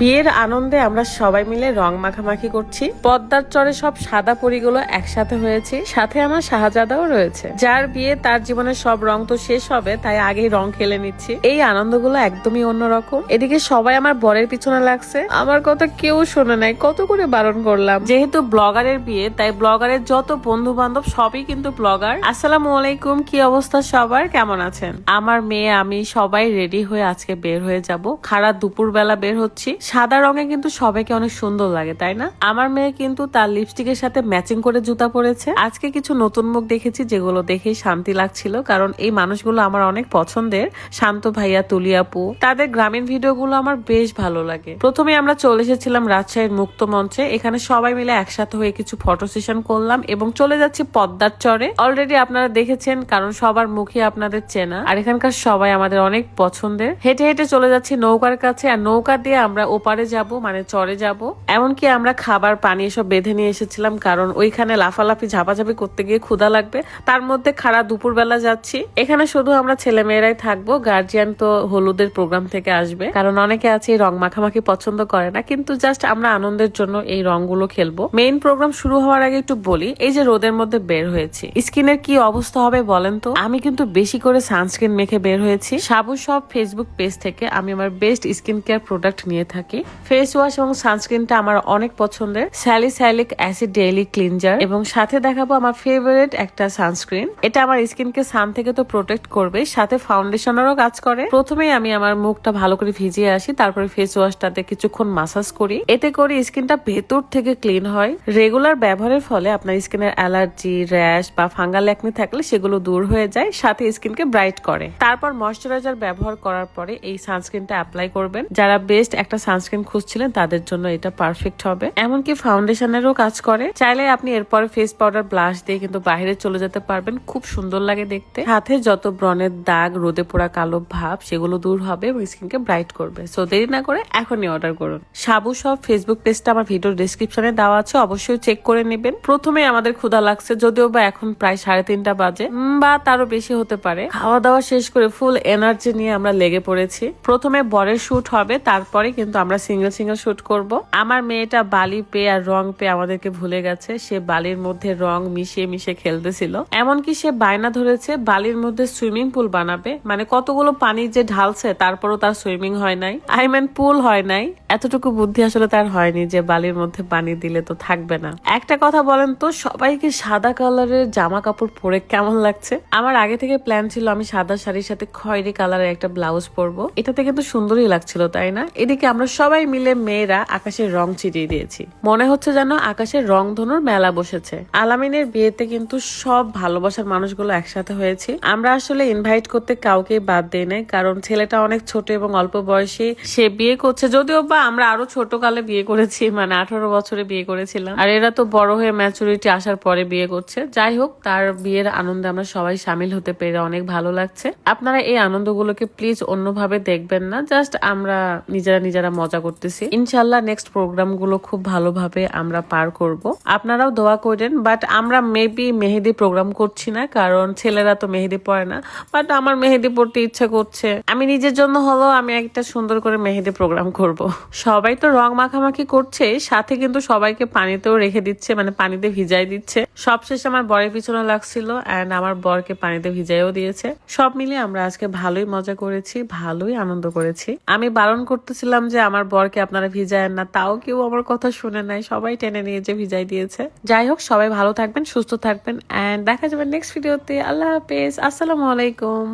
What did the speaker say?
বিয়ের আনন্দে আমরা সবাই মিলে রং মাখামাখি করছি। পদ্মার চরে সব সাদা পরিগুলো একসাথে হয়েছে। সাথে আমার শাহজাদাও রয়েছে। যার বিয়ে তার জীবনের সব রং তো শেষ হবে, তাই আগেই রং খেলে নিচ্ছি। এই আনন্দগুলো একদমই অন্যরকম। এদিকে সবাই আমার বরের পিছনে লাগছে। আমার কথা কেউ শোনে নাই, কত করে বারণ করলাম। যেহেতু ব্লগারের বিয়ে, তাই ব্লগারের যত বন্ধু বান্ধব সবই কিন্তু ব্লগার। আসসালামু আলাইকুম, কি অবস্থা সবার? কেমন আছেন? আমার মেয়ে, আমি সবাই রেডি হয়ে আজকে বের হয়ে যাব। খারাপ দুপুর বেলা বের হচ্ছি। সাদা রঙে কিন্তু সবাইকে অনেক সুন্দর লাগে, তাই না? আমার মেয়ে কিন্তু তার লিপস্টিকের সাথে ম্যাচিং করে জুতা পরেছে। আজকে কিছু নতুন মুখ দেখেছি যেগুলো দেখেই শান্তি লাগছিল, কারণ এই মানুষগুলো আমার অনেক পছন্দের। শান্ত ভাইয়া তুলিয়াপু তাদের গ্রামীণ ভিডিওগুলো আমার বেশ ভালো লাগে। প্রথমে আমরা চলে এসেছিলাম রাজশাহীর মুক্ত মঞ্চে। এখানে সবাই মিলে একসাথে হয়ে কিছু ফটো সেশন করলাম এবং চলে যাচ্ছি পদ্মার চরে। অলরেডি আপনারা দেখেছেন, কারণ সবার মুখে আপনাদের চেনা। আর এখানকার সবাই আমাদের অনেক পছন্দের। হেঁটে হেঁটে চলে যাচ্ছি নৌকার কাছে, আর নৌকা দিয়ে আমরা ওপারে যাব মানে চরে যাব। এমনকি আমরা খাবার, পানি এসব বেঁধে নিয়ে এসেছিলাম, কারণ ওইখানে লাফালাফি, ঝাপাঝাপি করতে গিয়ে ক্ষুধা লাগবে। তার মধ্যে খারাপ দুপুরবেলা যাচ্ছি। এখানে শুধু আমরা ছেলে মেয়েরাই থাকব গার্জিয়ান তো হলুদের প্রোগ্রাম থেকে আসবে। কারণ অনেকে আছে এই রং মাখামাখি পছন্দ করে না, কিন্তু জাস্ট আমরা আনন্দের জন্য এই রংগুলো খেলব। মেইন প্রোগ্রাম শুরু হওয়ার আগে একটু বলি, এই যে রোদের মধ্যে বের হয়েছি। স্কিনের কি অবস্থা হবে বলেন তো? আমি কিন্তু বেশি করে সানস্ক্রিন মেখে বের হয়েছি। সাবু সব ফেসবুক পেজ থেকে আমি আমার বেস্ট স্কিন কেয়ার প্রোডাক্ট নিয়ে থাকি। ফেস ওয়াশ এবং সানস্ক্রিনটা আমার অনেক পছন্দের। স্যালি স্যালিক অ্যাসিড ডেইলি ক্লিনজার এবং সাথে দেখাবো আমার ফেভারিট একটা সানস্ক্রিন এটা আমার স্কিনকে সান থেকে তো প্রোটেক্ট করবে সাথে ফাউন্ডেশনেরও কাজ করে। প্রথমেই আমি আমার মুখটা ভালো করে ভিজিয়ে আসি, তারপরে ফেস ওয়াশটাতে কিছুক্ষণ মাসাজ করি। এতে করে স্কিনটা ভেতর থেকে ক্লিন হয়। রেগুলার ব্যবহারের ফলে আপনার স্কিনের অ্যালার্জি র্যাশ বা ফাঙ্গাল একনি থাকলে সেগুলো দূর হয়ে যায়, সাথে স্কিনকে ব্রাইট করে। তারপর ময়শ্চারাইজার ব্যবহার করার পরে এই সানস্ক্রিনটা অ্যাপ্লাই করবেন। যারা বেস্ট একটা সানস্ক্রিন খুঁজছিলেন, তাদের জন্য এটা পারফেক্ট হবে। এমনকি ফাউন্ডেশনেরও কাজ করে। চাইলে আপনি এরপরে ফেস পাউডার ব্লাশ দিয়ে কিন্তু বাইরে চলে যেতে পারবেন। খুব সুন্দর লাগে দেখতে। হাতে যত ব্রণের দাগ, রোদে পোড়া কালো ভাব, সেগুলো দূর হবে এবং স্কিনকে ব্রাইট করবে। সো দেরি না করে এখনই অর্ডার করুন। সাবু সব ফেসবুক পেজটা আমার ভিডিও ডিসক্রিপশনে দেওয়া আছে, অবশ্যই চেক করে নেবেন। প্রথমে আমাদের ক্ষুধা লাগছে, যদিও বা এখন প্রায় সাড়ে তিনটা বাজে বা তারও বেশি হতে পারে। খাওয়া দাওয়া শেষ করে ফুল এনার্জি নিয়ে আমরা লেগে পড়েছি। প্রথমে বরের শুট হবে, তারপরে কিন্তু আমরা সিঙ্গেল সিঙ্গেল শুট করব। আমার মেয়েটা বালি পেয়ে আর রং পেয়ে আমাদেরকে ভুলে গেছে। সে বালির মধ্যে রং মিশিয়ে মিশিয়ে খেলতেছিল। এমনকি সে বায়না ধরেছে, বালির মধ্যে সুইমিং পুল বানাবে। মানে কতগুলো পানি যে ঢালছে, তারপরও তার সুইমিং হয় নাই। আই মিন পুল হয় নাই। এতটুকু বুদ্ধি আসলে তার হয়নি যে বালির মধ্যে পানি দিলে তো থাকবে না। একটা কথা বলেন তো, সবাইকে সাদা কালারের জামা কাপড় পরে কেমন লাগছে? আমার আগে থেকে প্ল্যান ছিল আমি সাদা শাড়ির সাথে খয়েরি কালারের একটা ব্লাউজ পরবো। এটাতে কিন্তু সুন্দরই লাগছিল, তাই না? এদিকে আমরা সবাই মিলে মেয়েরা আকাশের রং ছিটিয়ে দিয়েছি। মনে হচ্ছে যেন আকাশের রং ধনুর মেলা বসেছে। আলামিনের বিয়েতে কিন্তু সব ভালোবাসার মানুষগুলো একসাথে হয়েছে। আমরা আসলে ইনভাইট করতে কাউকে বাদ দেই নাই, কারণ ছেলেটা অনেক ছোট এবং অল্প বয়সে। সে বিয়ে করছে যদিও বা আমরা আরও ছোট কালে বিয়ে করেছি মানে আঠারো বছরে বিয়ে করেছিলাম। আর এরা তো বড় হয়ে ম্যাচুরিটি আসার পরে বিয়ে করছে। যাই হোক, তার বিয়ের আনন্দে আমরা সবাই সামিল হতে পেরে অনেক ভালো লাগছে। আপনারা এই আনন্দগুলোকে প্লিজ অন্যভাবে দেখবেন না জাস্ট আমরা নিজেরা নিজেরা করতেছি। ইনশাল্লাহ নেক্সট প্রোগ্রামগুলো খুব ভালোভাবে আমরা পার করব। আপনারাও দোয়া করেন বাট আমরা মেবি মেহেদি প্রোগ্রাম করছি না, কারণ ছেলেরা তো মেহেদি পড়ে না বাট আমার মেহেদি পড়তে ইচ্ছা করছে। আমি নিজের জন্য হলো আমি একটা সুন্দর করে মেহেদি প্রোগ্রাম করব। সবাই তো রং মাখামাখি করছে, সাথে কিন্তু সবাইকে পানিতেও রেখে দিচ্ছে মানে পানিতে ভিজাই দিচ্ছে। সবশেষে আমার বরের পিছনে লাগছিল অ্যান্ড আমার বরকে পানিতে ভিজাইও দিয়েছে। সব মিলিয়ে আমরা আজকে ভালোই মজা করেছি, ভালোই আনন্দ করেছি। আমি বারণ করতেছিলাম যে আমার বরকে আপনারা ভিজায়েন না, তাও কেউ আমার কথা শুনে নাই, সবাই টেনে নিয়ে যে ভিজাই দিয়েছে। যাই হোক, সবাই ভালো থাকবেন, সুস্থ থাকবেন অ্যান্ড দেখা যাবে নেক্সট ভিডিওতে আল্লাহ হাফেজ, আসসালামু আলাইকুম।